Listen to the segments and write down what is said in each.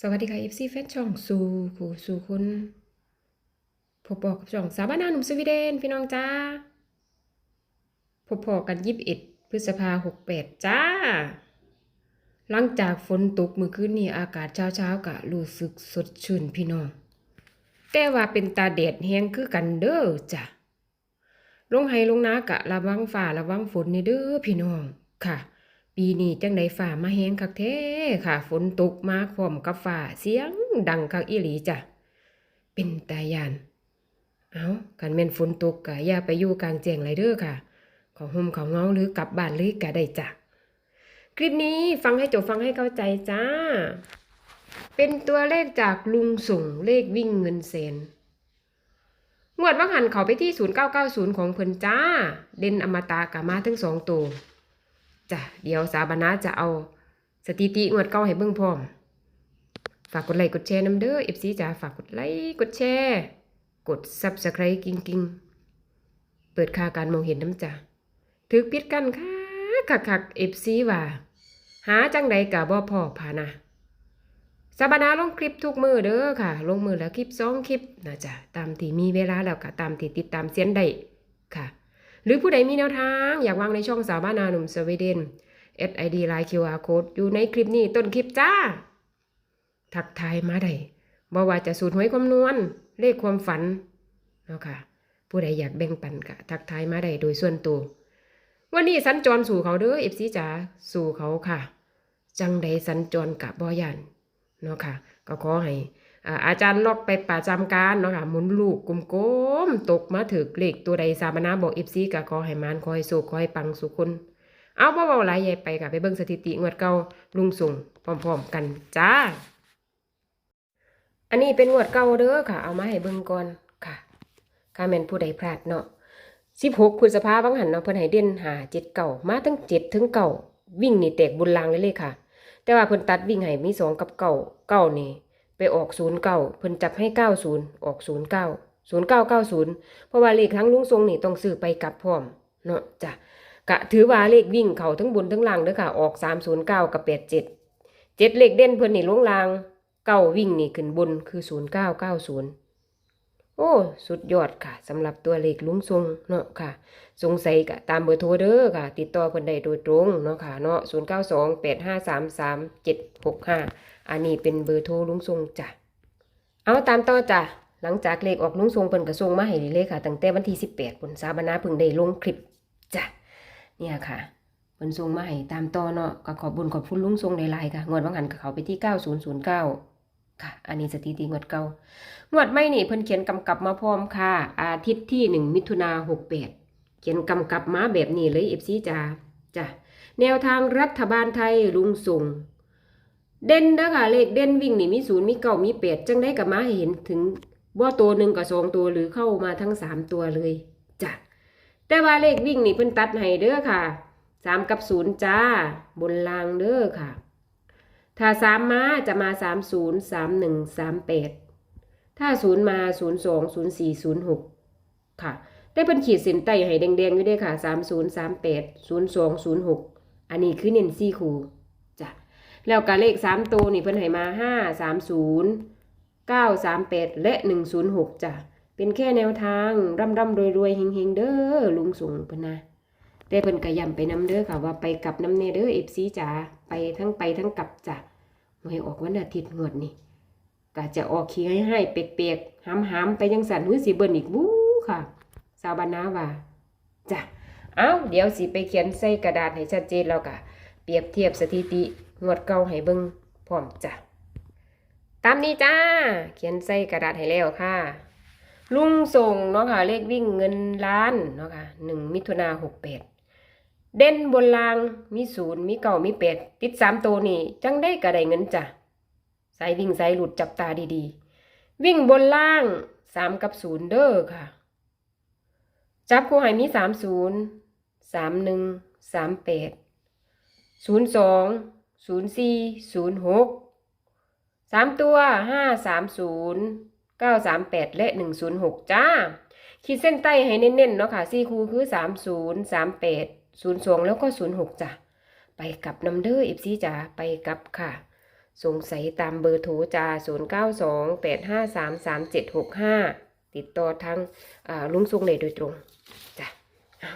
สวัสดีค่ะ FC แฟนช่องสู่ผู้สู่คุณพบปอกับช่องสาวบ้านนาหนุ่มสวีเดนพี่น้องจ้าพบพอกันยิบเอ็ดพฤษภาหกแปดจ้า หลังจากฝนตกเมื่อคืนนี้อากาศเช้าเช้ากะรู้สึกสดชื่นพี่น้อง แต่ว่าเป็นตาแดดแห้งคือกันเด้อจ้ะลงไห้ลงนากะระวังฝ่าระวังฝนนี่เด้อพี่น้องค่ะ ปีนี้จังไดฝ่ามาแห้งคักแท้ค่ะ ฝนตกมาพร้อมกับฝ่าเสียงดังคักอีหลีจ้ะ เป็นตายาน เอากันแม่นฝนตกกะอย่าไปอยู่กลางแจ้งเลยเด้อค่ะ ของห่มเของเงาหรือกลับบ้านเลยกะได้จ้ะ คลิปนี้ฟังให้จบฟังให้เข้าใจจ้า เป็นตัวเลขจากลุงส่งเลขวิ่งเงินแสนงวดว่างหันเขาไปที่ 0990 ของเพิ่นจ้า เด่นอมตะกะมาทั้งสองตัว จ้ะเดี๋ยวสาบานาจะเอาสถิติงวดเก่าให้เบิ่งพร้อม ฝากกดไลค์กดแชร์น้ำเด้อ FC จ๋าฝากกดไลค์กดแชร์กด Subscribe กิ้งกิ้งๆ เปิดค่าการมองเห็นน้ำจ้ะถึกพิดกันค่ะคักคักๆ FC ว่า หาจังใดกะบ่พอพานะสาบานาลงคลิปทุกมือเด้อค่ะ ลงมือแล้วคลิปสองคลิปนะจ๊ะตามที่มีเวลาแล้วก็ตามที่ติดตามเสียนได้ค่ะ หรือผู้ใดมีแนวทาง อยากวางในช่องสาวบ้านนาหนุ่มสวีเดน SID ไลน์ QR Code อยู่ในคลิปนี้ต้นคลิปจ้า ทักทายมาได้บ่ว่าจะสูตรหวยคำนวณ เลขความฝันเนาะค่ะ ผู้ใดอยากแบ่งปันกะทักทายมาได้โดยส่วนตัว วันนี้สัญจรสู่เขาเด้อเอฟซีจ๋าสู่เขาค่ะ จังใดสัญจรกะบ่ยันเนาะค่ะ ก็ขอให้ อาจารย์ล็อกไปประจำการเนาะค่ะหมุนลูกกลมๆตกมาถึกเลขตัวใดสามนาบอกเอฟซีก็ขอให้มานขอให้สุขขอให้ปังสุขคนเอาบ่เบาหลายใหญ่ไปค่ะไปเบิ่งสถิติงวดเก่าลุงส่งพร้อมๆกันจ้า อันนี้เป็นงวดเก่าเด้อค่ะ เอามาให้เบิ่งก่อนค่ะข้าแม่นผู้ใดพลาดเนาะ16พฤษภาคมวังหันเนาะเพิ่นให้เด่นหา7เก่ามาทั้ง7ถึงเก่าวิ่งนี่แตกบุญลางเลยเลยค่ะ แต่ว่าเพิ่นตัดวิ่งให้มีสองกับเก่าเก่านี่ ไปออกศูนย์เก้าเพิ่นจับให้เก้าศูนย์ออกศูนย์เก้าศูนย์เก้าเก้าศูนย์เพราะว่าเลขทั้งลุงทรงนี่ต้องซื้อไปกลับพร้อมเนาะจ้ะกะถือว่าเลขวิ่งเขาทั้งบนทั้งล่างเด้อค่ะ ออกสามศูนย์เก้ากับแปดเจ็ดเจ็ดเลขเด่นเพิ่นนี่ลงล่างเก้าวิ่งนี่ขึ้นบนคือศูนย์เก้าเก้าศูนย์โอ้สุดยอดค่ะสำหรับตัวเลขลุงทรงเนาะค่ะ สงสัยกะตามเบอร์โทรเด้อค่ะ ติดต่อเพิ่นได้โดยตรงเนาะค่ะเนาะศูนย์เก้าสองแปดห้าสามสามเจ็ดหกห้า อันนี้เป็นเบอร์โทรลุงทรงจ้ะ เอาตามต่อจ้ะ หลังจากเลขออกลุงทรงเพิ่นก็ส่งมาให้เลยค่ะตั้งแต่วันที่18ปุ่นสาบนาเพิ่งได้ลงคลิปจ้ะ เนี่ยค่ะเพิ่นส่งมาให้ตามต่อเนาะก็ขอบคุญขอบคุณลุงทรงหลายๆค่ะ งวดว่างหันก็เขาไปที่9009ค่ะ อันนี้สถิติงวดเก่างวดใหม่นี่เพิ่นเขียนกำกับมาพร้อมค่ะ อาทิตย์ที่1มิถุนา68เขียนกำกับมาแบบนี้เลย FC จ้าจ้ะแนวทางรัฐบาลไทยลุงส่ง เด่นเด้อค่ะเลขเด่นวิ่งนี่มีศูนย์มีเก้ามีแปดจังได้กับมาให้เห็นถึงว่าตัวหนึ่งกับสองตัวหรือเข้ามาทั้งสามตัวเลยจ้ะแต่ว่าเลขวิ่งนี่เพิ่นตัดให้เด้อค่ะสามกับศูนย์จ้า บนรางเด้อค่ะ ถ้าสามมาจะมาสามศูนย์สามหนึ่งสามแปดถ้าศูนย์มาศูนย์สองศูนย์สี่ศูนย์หกค่ะ ได้เพิ่นขีดเส้นใต้ให้แดงๆอยู่ด้อค่ะสามศูนย์สามแปดศูนย์สองศูนย์หกอันนี้คือเน้นซี่คู แล้วก็เลขสามตัวนี่เพิ่นให้มาห้าสามศูนย์เก้าสามแปดและหนึ่งศูนย์หกจ้ะเป็นแค่แนวทางร่ำร่ำรวยรวยเฮงเฮงเด้อลุงส่งเพิ่นนะแต่เพิ่นก็ย้ำไปน้ำเด้อค่ะว่าไปกลับน้ำเนเด้อเอฟซีจ๋าไปทั้งไปทั้งกลับจ้ะหวยออกวันอาทิตย์งวดนี่ก็จะออกขี้ให้ให้เปียกๆหามๆไปยังสันหือสีเบิ่นอีกบู๊ค่ะ สาวบานาว่าจ้ะเอ้าเดี๋ยวสิไปเขียนใส่กระดาษให้ชัดเจนแล้วก็เปรียบเทียบสถิติ งวดเก่าให้เบิ่งพร้อมจ้ะตามนี้จ้า เขียนใส่กระดาษให้แล้วค่ะ ลุงส่งเนาะค่ะ เลขวิ่งเงินล้านเนาะค่ะหนึ่งมิถุนาหกแปดเด่นบนรางมีศูนย์มีเก่ามีแปดติดสามตัวนี่จังได้กระไดเงินจ้ะสายวิ่งสายหลุดจับตาดีๆ วิ่งบนล่างสามกับศูนย์เด้อค่ะ จับคู่ให้มีสามศูนย์สามหนึ่งสามแปดศูนย์สอง ศูนย์สี่ศูนย์หกสามตัวห้าสามศูนย์เก้าสามแปดและหนึ่งศูนย์หกจ้า ขีดเส้นใต้ให้เน้นๆเนาะค่ะสี่คูคือสามศูนย์สามแปดศูนย์สองแล้วก็ศูนย์หกจ้ะ ไปกับน้ำเด้ออีฟซีจ้าไปกับค่ะ สงสัยตามเบอร์โทรจ้า0928533765ติดต่อทางลุงทรงเลยโดยตรงจ้ะเอา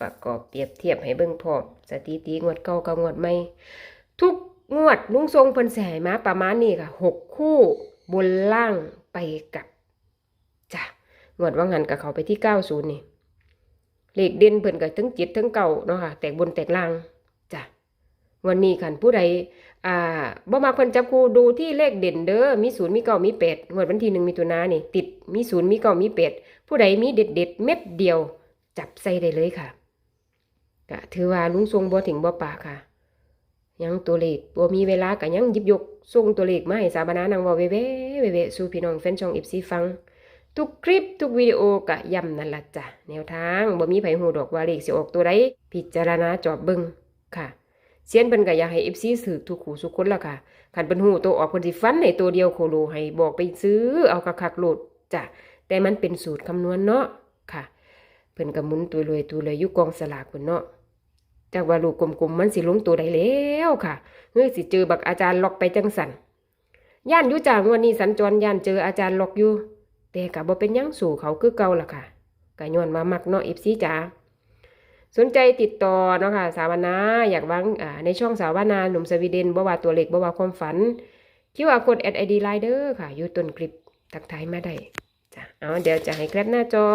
ประกอบเปรียบเทียบให้เบิ่งพร้อมสถิติงวดเก่ากับงวดใหม่ ทุกงวดลุงทรงเพิ่นสิให้มาประมาณนี้ค่ะหกคู่บนล่างไปกับจ้ะงวดว่างันกับเขาไปที่90นี่เลขเด่นเพิ่นก็ทั้งจิตทั้งเก่าเนาะค่ะแตกบนแตกล่างจ้ะวันนี้คันผู้ใดอ่าบ่มาเพิ่นจับคู่ดูที่เลขเด่นเด้อมีศูนย์มีเก้ามีแปดงวดวันที่หนึ่งมีตุนานี่ ติดมีศูนย์มีเก้ามีแปดผู้ใดมีเด็ดเด็ดเม็ดเดียว จับใส่ได้เลยค่ะก็ถือว่าลุงทรงบ่ถึงบ่ปากค่ะ ยังตัวเลขบ่มีเวลาก็ยังหยิบยกส่งตัวเลขมาให้สาบานานังเว้าเว้ๆเว้ๆสู่พี่น้องแฟนช่อง FC ฟัง ทุกคลิปทุกวิดีโอกะย้ำนั่นละจ้ะแนวทางบ่มีไผฮู้ดอกว่าเลขสิออกตัวใดพิจารณาจอบเบิ่งค่ะเซียนเพิ่นก็อยากให้ FC สืบทุกขู่ทุกคนละค่ะคันเพิ่นฮู้ตัวออกเพิ่นสิฟันให้ตัวเดียวโคโลให้บอกไปซื้อเอากระคักๆโลดจ้ะแต่มันเป็นสูตรคำนวณเนาะค่ะ เพิ่นก็หมุนตัวรวยตัวเลยยู่กองสลากพุ่นเนาะ จากว่าลูกกลมๆมันสิลงตัวใดแล้วค่ะเฮ้ยสิเจอบักอาจารย์ล็อกไปจังสันย่านอยู่จางวันนี้สัญจรย่านเจออาจารย์ล็อกอยู่ แต่ก็บ่เป็นยังสู่เขาคือเก่าล่ะค่ะก็ย้อนมามักเนาะ FC จ๋าสนใจติดต่อเนาะค่ะสาวนาอยากวางในช่องสาวนาหนุ่มสวีเดนบ่ว่าตัวเล็กบ่ว่าความฝันคิว่ากด add ID line เด้อค่ะอยู่ต้นคลิปทักทายมาได้จ้ะเอาเดี๋ยวจะให้แคปหน้าจอ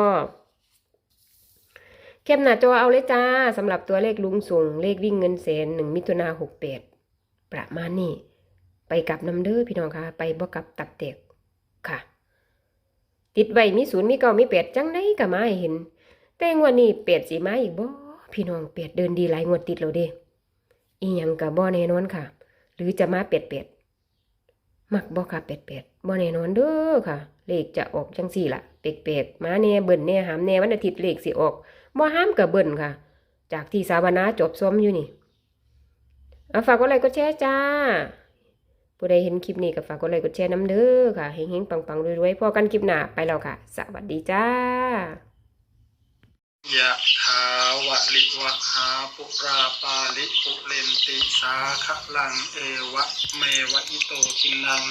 ปหน้าจอเอาเลยจ้าสำหรับตัวเลขลุงส่งเลขวิ่งเงินแสนหนึ่งมิถุนาหกแปดประมาณนี้ไปกลับน้ำเด้อพี่น้องค่ะ ไปบ่กลับตับแตกค่ะ ติดไว้มีศูนย์มีเก้ามีแปดจังได้ก็มาให้เห็น แต่งวดนี้แปดสีมาอีกบ่พี่น้องแปดเดินดีหลายงวดติดแล้วเด้อีหยังก็บ่แน่นอนค่ะ หรือจะมาแปดแปดมักบ่ค่ะแปดแปดบ่แน่นอนเด้อค่ะ เลขจะออกจังสี่ละแปลกๆมาแน่เบิ่นแน่หามแน่วันอาทิตย์เลขสิออก บ่ห้ามกับเบิ่นค่ะ จากที่สาวนาจบซ้อมอยู่นี่เอาฝากกดไลค์กดแชร์จ้า ผู้ใดเห็นคลิปนี้ก็ฝากกดไลค์กดแชร์น้ำเด้อค่ะเฮงๆปังๆรวยๆพอกันคลิปหน้าไปแล้วค่ะ สวัสดีจ้ายะถาวะลิวะหาปุราปาลิปุเรนติสาคะลังเอวะเมวะอิโตทินัง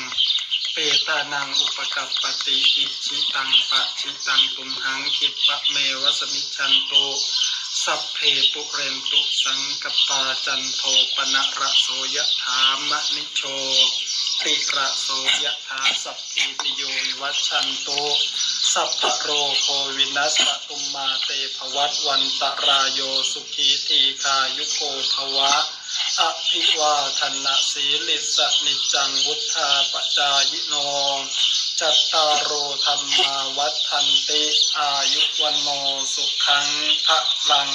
เปตานังอุปกัปปติอิชิตังปะชิตังตุมหังคิปะเมวสมิจันโตสัพเพปุเรนตุสังกปาจันโทปนะระโสยถามะนิโชติระโสยถาสัพพิติโยวิวัชันโตสัพพโรโควินัสสตุมมาเตภวัตวันตรายโยสุขีทีคายุโกภวะ อภิวาทนะสีลิสนิจังวุธาปจายโนจัตตารโอธรรมาวัฏทันติ อายุวันโนสุขังพระลัง